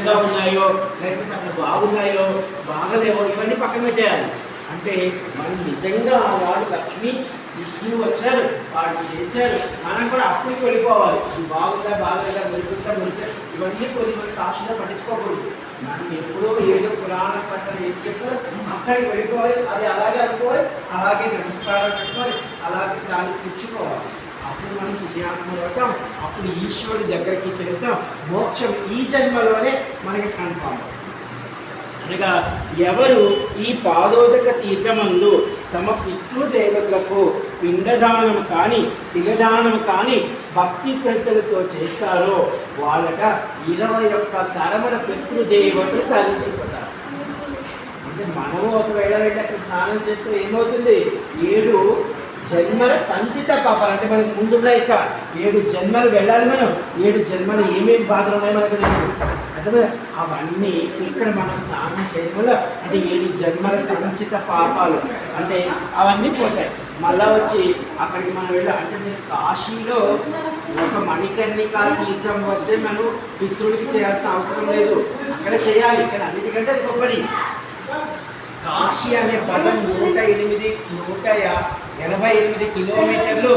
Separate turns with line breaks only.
చెడుగా ఉన్నాయో లేకపోతే అక్కడ బాగున్నాయో బాగలేవో ఇవన్నీ పక్కన పెట్టేయాలి అంటే మనం నిజంగా ఆనాడు లక్ష్మి విష్ణువు వచ్చారు వాళ్ళు చేశారు. మనం కూడా అప్పటికి వెళ్ళిపోవాలి. బాగుందా బాగలేదా మెరుగుతా మెరుగుతా ఇవన్నీ కొన్ని మనం కాశీలో పట్టించుకోకూడదు. మనం ఎప్పుడో ఏదో పురాణ పట్టణం ఏం చెప్పారు అక్కడికి వెళ్ళిపోవాలి అది అలాగే అనుకోవాలి అలాగే నమస్కారం పెట్టుకోవాలి అలాగే దాన్ని పుచ్చుకోవాలి. అప్పుడు మనం పుణ్యాత్మలు అవుతాం అప్పుడు ఈశ్వరుడి దగ్గరికి చెల్లుతాం మోక్షం ఈ జన్మలోనే మనకి కన్ఫామ్ అనగా ఎవరు ఈ పాదోదక తీర్థమందు తమ పితృదేవతలకు పిండదానం కానీ తిలదానం కానీ భక్తి శ్రద్ధలతో చేస్తారో వాళ్ళట ఇరవై ఒక్క తరముల పితృదేవతలు సాధించుకుంటారు అంటే మనము ఒకవేళ వెళ్ళి అక్కడ స్నానం చేస్తే ఏమవుతుంది? ఏడు జన్మల సంచిత పాపాలు. అంటే మనకి ముందున్న ఇక ఏడు జన్మలు వెళ్ళాలి మనం. ఏడు జన్మలు ఏమేమి బాధలు ఉన్నాయో మనకు తెలియదు. అంటే అవన్నీ ఇక్కడ మనం స్నానం చేయడం వల్ల అంటే ఏడు జన్మల సంచిత పాపాలు. అంటే అవన్నీ పోతాయి. మళ్ళా వచ్చి అక్కడికి మనం వెళ్ళి అంటే నేను కాశీలో ఒక మణికర్ణికా తీర్థం వద్దే మనం పితృడికి చేయాల్సిన అవసరం లేదు. అక్కడ చేయాలి. ఇక్కడ అన్నిటికంటే అది గొప్పది. కాశీ అనే పదం నూట ఎనిమిది నూట ఎనభై ఎనిమిది కిలోమీటర్లు